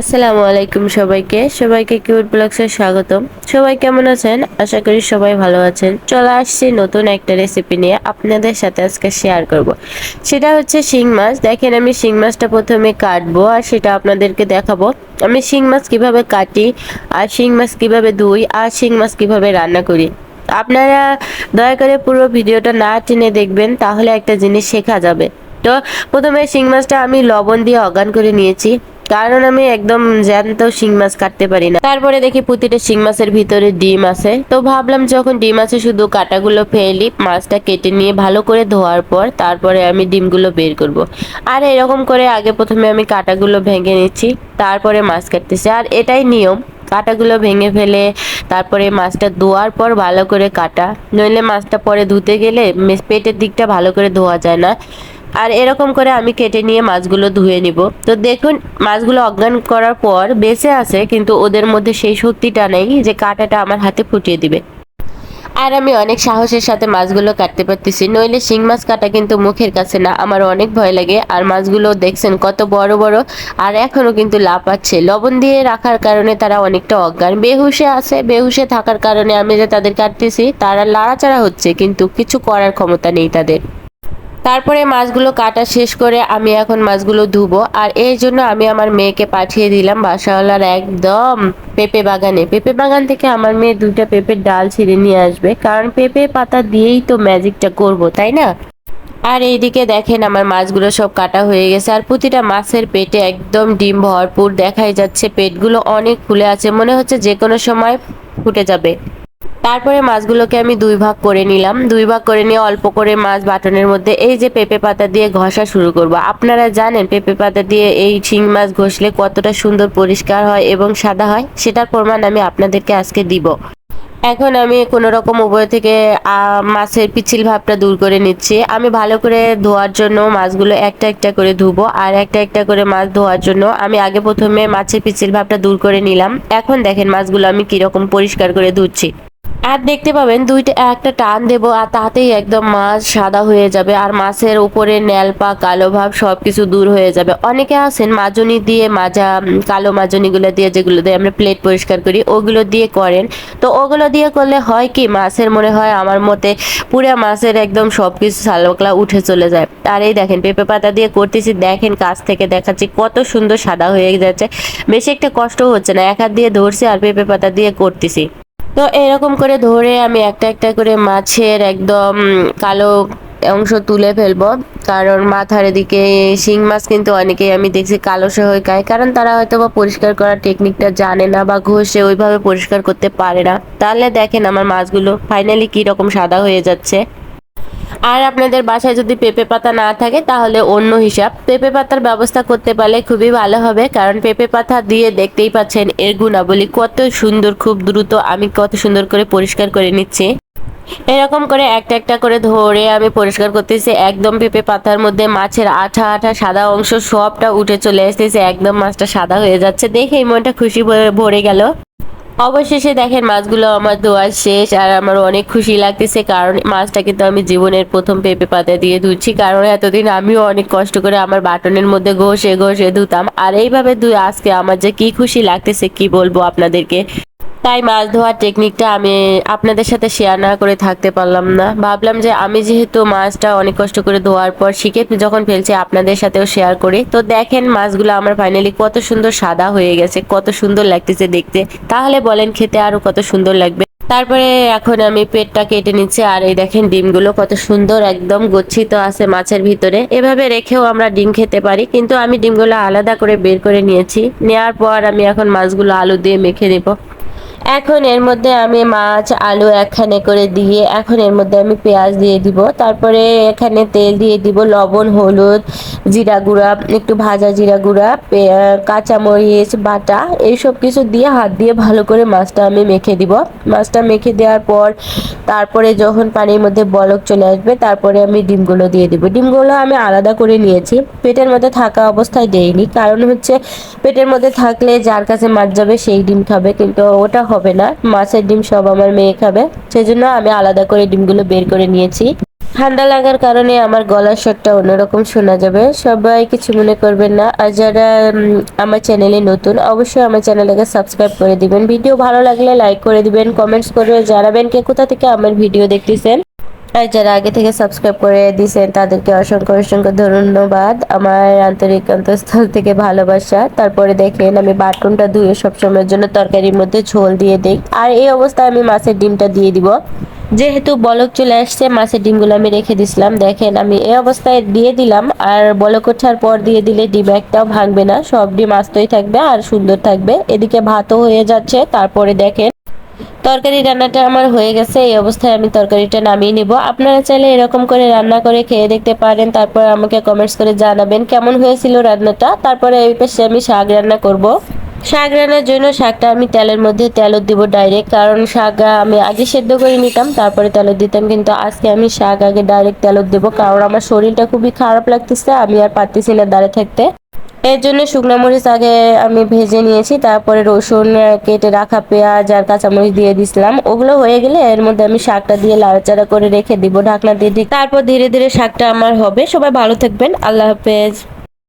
আসসালামু আলাইকুম সবাইকে। সবাইকে কিউট ব্লগসে স্বাগতম। সবাই কেমন আছেন? আশা করি সবাই ভালো আছেন। চলে আসছি নতুন একটা রেসিপি নিয়ে আপনাদের সাথে আজকে শেয়ার করব। সেটা হচ্ছে শিং মাছ। দেখেন আমি শিং মাছটা প্রথমে কাটবো আর সেটা আপনাদেরকে দেখাবো। আমি শিং মাছ কীভাবে কাটি আর শিং মাছ কীভাবে ধুই আর শিং মাছ কীভাবে রান্না করি। আপনারা দয়া করে পুরো ভিডিওটা না টেনে দেখবেন, তাহলে একটা জিনিস শেখা যাবে। তো প্রথমে শিং মাছটা আমি লবণ দিয়ে অগান করে নিয়েছি। কারণ আমি একদম জ্যান্ত শিং মাছ কাটতে পারি না। তারপরে দেখি প্রতিটা শিং মাছের ভিতরে ডিম আছে। তো ভাবলাম যখন ডিম আছে শুধু কাটাগুলো ফেলি, মাছটা কেটে নিয়ে ভালো করে ধোয়ার পর তারপরে আমি ডিমগুলো বের করব। আর এরকম করে আগে প্রথমে আমি কাটাগুলো ভেঙে নিচ্ছি, তারপরে মাছ কাটতেছি। আর এটাই নিয়ম, কাটাগুলো ভেঙে ফেলে তারপরে মাছটা ধোয়ার পর ভালো করে কাটা। নইলে মাছটা পরে ধুতে গেলে পেটের দিকটা ভালো করে ধোয়া যায় না। আর এরকম করে আমি কেটে নিয়ে মাছগুলো ধুয়ে নিব। তো দেখুন, মাছগুলো অজ্ঞান করার পর বেঁচে আছে, কিন্তু ওদের মধ্যে সেই শক্তিটা নেই যে কাঁটাটা আমার হাতে ফুটিয়ে দিবে। আর আমি অনেক সাহসের সাথে মাছগুলো কাটতে পারতেছি, নইলে শিং মাছ কাটা কিন্তু মুখের কাছে না, আমার অনেক ভয় লাগে। আর মাছগুলো দেখছেন কত বড় বড়, আর এখনও কিন্তু লাফাচ্ছে। লবণ দিয়ে রাখার কারণে তারা অনেকটা অজ্ঞান। বেহুশে আছে, বেহুশে থাকার কারণে আমি যে তাদের কাটতেছি, তারা লাড়াচাড়া হচ্ছে, কিন্তু কিছু করার ক্ষমতা নেই তাদের। তারপরে মাছগুলো কাটা শেষ করে আমি এখন মাছগুলো ধুবো। আর এই জন্য আমি আমার মেয়েকে পাঠিয়ে দিলাম বাসাওয়ালার একদম পেঁপে বাগানে। পেঁপে বাগান থেকে আমার মেয়ে দুইটা পেঁপের ডাল ছিঁড়ে নিয়ে আসবে। কারণ পেঁপে পাতা দিয়েই তো ম্যাজিকটা করব, তাই না? আর এইদিকে দেখেন আমার মাছগুলো সব কাটা হয়ে গেছে। আর প্রতিটা মাছের পেটে একদম ডিম ভরপুর দেখাই যাচ্ছে। পেটগুলো অনেক ফুলে আছে, মনে হচ্ছে যে কোনো সময় ফুটে যাবে। তারপরে মাছগুলোকে আমি দুই ভাগ করে নিলাম। দুই ভাগ করে নিয়ে অল্প করে মাছ বাটনের মধ্যে এই যে পেঁপে পাতা দিয়ে ঘষা শুরু করব। আপনারা জানেন পেঁপে পাতা দিয়ে এই শিং মাছ ঘষলে কতটা সুন্দর পরিষ্কার হয় এবং সাদা হয়, সেটার প্রমাণ আমি আপনাদেরকে আজকে দিব। এখন আমি কোনো রকম উভয় থেকে মাছের পিছিল ভাবটা দূর করে নিচ্ছি। আমি ভালো করে ধোয়ার জন্য মাছগুলো একটা একটা করে ধুবো আর একটা একটা করে মাছ ধোয়ার জন্য আমি আগে প্রথমে মাছের পিছিল ভাবটা দূর করে নিলাম। এখন দেখেন মাছগুলো আমি কীরকম পরিষ্কার করে ধুচ্ছি। আর দেখতে পাবেন, দুইটা, একটা টান দেবো আর তাতেই একদম মাছ সাদা হয়ে যাবে আর মাছের উপরে ন্যালপা কালো ভাব সব কিছু দূর হয়ে যাবে। অনেকে আছেন মাজনি দিয়ে, মাজা, কালো মাজনিগুলো দিয়ে যেগুলো দিয়ে আমরা প্লেট পরিষ্কার করি, ওগুলো দিয়ে করেন। তো ওগুলো দিয়ে করলে হয় কি, মাছের মনে হয় আমার মতে পুরা মাছের একদম সব কিছু সালোকলা উঠে চলে যায়। আর এই দেখেন, পেঁপে পাতা দিয়ে করতেছি, দেখেন কাছ থেকে দেখাচ্ছি কত সুন্দর সাদা হয়ে যাচ্ছে। বেশি একটা কষ্ট হচ্ছে না, এক হাত দিয়ে ধরছি আর পেঁপে পাতা দিয়ে করতেছি। তো এরকম করে ধরে আমি একটা একটা করে মাছের একদম কালো অংশ তুলে ফেলব। কারণ মাথার দিকে শিং মাছ কিন্তু অনেকেই আমি দেখছি কালো সহ খায়। কারণ তারা হয়তো বা পরিষ্কার করার টেকনিকটা জানে না বা ঘষে ওইভাবে পরিষ্কার করতে পারে না। তাহলে দেখেন আমার মাছগুলো ফাইনালি কি রকম সাদা হয়ে যাচ্ছে। আর আপনাদের বাসায় যদি পেঁপে পাতা না থাকে, তাহলে অন্য হিসাব। পেঁপে পাতার ব্যবস্থা করতে পারলে খুবই ভালো হবে, কারণ পেঁপে পাতা দিয়ে দেখতেই পাচ্ছেন এর গুণাবলী কত সুন্দর, খুব দ্রুত আমি কত সুন্দর করে পরিষ্কার করে নিচ্ছি। এরকম করে একটা একটা করে ধরে আমি পরিষ্কার করতেছি। একদম পেঁপে পাতার মধ্যে মাছের আঠা আঠা সাদা অংশ সবটা উঠে চলে আসতেছে। একদম মাছটা সাদা হয়ে যাচ্ছে। দেখেই মনটা খুশি ভরে গেল। অবশেষে দেখেন মাছগুলো আমার ধোয়া শেষ আর আমার অনেক খুশি লাগতেছে কারণ মাছটা কিন্তু আমি জীবনের প্রথম পেঁপে পাতা দিয়ে ধুচ্ছি। কারণ এতদিন আমিও অনেক কষ্ট করে আমার বাটনের মধ্যে ঘষে ঘষে ধুতাম। আর এইভাবে ধুয়ে আজকে আমার যে কি খুশি লাগতেছে কি বলব আপনাদেরকে? তাই মাছ ধোয়ার টেকনিকটা আমি আপনাদের সাথে শেয়ার না করে থাকতে পারলাম না। ভাবলাম যে আমি যেহেতু মাছটা অনেক কষ্ট করে ধোয়ার পর শিখে যখন ফেলছি আপনাদের সাথেও শেয়ার করি। তো দেখেন মাছগুলো আমার ফাইনালি কত সুন্দর সাদা হয়ে গেছে, কত সুন্দর লাগতেছে দেখতে। তাহলে বলেন খেতে আরও কত সুন্দর লাগবে? তারপরে এখন আমি পেটটা কেটে নিচ্ছি, আর এই দেখেন ডিমগুলো কত সুন্দর একদম গচ্ছিত আছে মাছের ভিতরে। এভাবে রেখেও আমরা ডিম খেতে পারি, কিন্তু আমি ডিমগুলো আলাদা করে বের করে নিয়েছি। নেওয়ার পর আমি এখন মাছগুলো আলু দিয়ে মেখে নেব। এখন এর মধ্যে আমি মাছ, আলু একখানে করে দিয়ে, এখন এর মধ্যে আমি পেঁয়াজ দিয়ে দিব। তারপরে এখানে তেল দিয়ে দিব, লবণ, হলুদ, জিরা গুঁড়া, একটু ভাজা জিরা গুঁড়া কাঁচামরিচ, বাটা, এইসব কিছু দিয়ে হাত দিয়ে ভালো করে মাছটা আমি মেখে দিব। মাছটা মেখে দেওয়ার পর, তারপরে যখন পানির মধ্যে বলক চলে আসবে, তারপরে আমি ডিমগুলো দিয়ে দিব। ডিমগুলো আমি আলাদা করে নিয়েছি। পেটের মধ্যে থাকা অবস্থায় দেইনি। কারণ হচ্ছে, পেটের মধ্যে থাকলে যার কাছে মাছ যাবে, সেই ডিম খাবে। কিন্তু ওটা হবে না। মাছের ডিম সব আমার মেয়ে খাবে। সেজন্য আমি আলাদা করে ডিমগুলো বের করে নিয়েছি। ঠান্ডা লাগার কারণে আমার গলার স্বরটা অন্যরকম শোনা যাবে। সবাই কিছু মনে করবেন না। আর যারা আমার চ্যানেলে নতুন, অবশ্যই আমার চ্যানেলটাকে সাবস্ক্রাইব করে দিবেন। ভিডিও ভালো লাগলে লাইক করে দিবেন, কমেন্টস করে জানাবেন কে কোথা থেকে আমার ভিডিও দেখতেছেন। আর যারা আগে থেকে সাবস্ক্রাইব করে দিয়েছেন, তাদেরকে অসংখ্য অসংখ্য ধন্যবাদ। আমার আন্তরিক অন্তঃস্থল থেকে ভালোবাসা। তারপরে দেখেন, আমি বাটনটা ধুয়ে সবসময়ের জন্য তরকারির মধ্যে ঝোল দিয়ে দিই। আর এই অবস্থায় আমি মাছের ডিমটা দিয়ে দিব। যেহেতু বলক চলে আসছে, মাছের ডিমগুলো আমি রেখে দিছিলাম। দেখেন, আমি এই অবস্থায় দিয়ে দিলাম। আর বলক ওঠার পর দিয়ে দিলে ডিম একটাও ভাঙবে না। সব ডিম আস্তই থাকবে আর সুন্দর থাকবে। এদিকে ভাতও হয়ে যাচ্ছে। তারপরে দেখেন তরকারি রান্নাটা আমার হয়ে গেছে, এই অবস্থায় আমি তরকারিটা নামিয়ে নিব। আপনারা চাইলে এরকম করে রান্না করে খেয়ে দেখতে পারেন, তারপর আমাকে কমেন্টস করে জানাবেন কেমন হয়েছিল রান্নাটা। তারপরে এই পাশে আমি শাক রান্না করব। শাক রান্নার জন্য শাকটা আমি তেলের মধ্যে তেলত দিব ডাইরেক্ট কারণ শাক আমি আগে সেদ্ধ করে নিতাম, তারপরে তেলত দিতাম, কিন্তু আজকে আমি শাক আগে ডাইরেক্ট তেলত দেবো, কারণ আমার শরীরটা খুবই খারাপ লাগতেছে, আমি আর পারতেছি না দাঁড়িয়ে থাকতে। এর জন্য শুকনো মরিচ আগে আমি ভেজে নিয়েছি, তারপরে রসুন কেটে রাখা পেঁয়াজ আর কাঁচামরিচ দিয়ে দিছিলাম। ওগুলো হয়ে গেলে এর মধ্যে আমি শাকটা দিয়ে লাড়াচাড়া করে রেখে দিব ঢাকনা দিয়ে। দিই তারপর ধীরে ধীরে শাকটা আমার হবে। সবাই ভালো থাকবেন। আল্লাহ হাফেজ।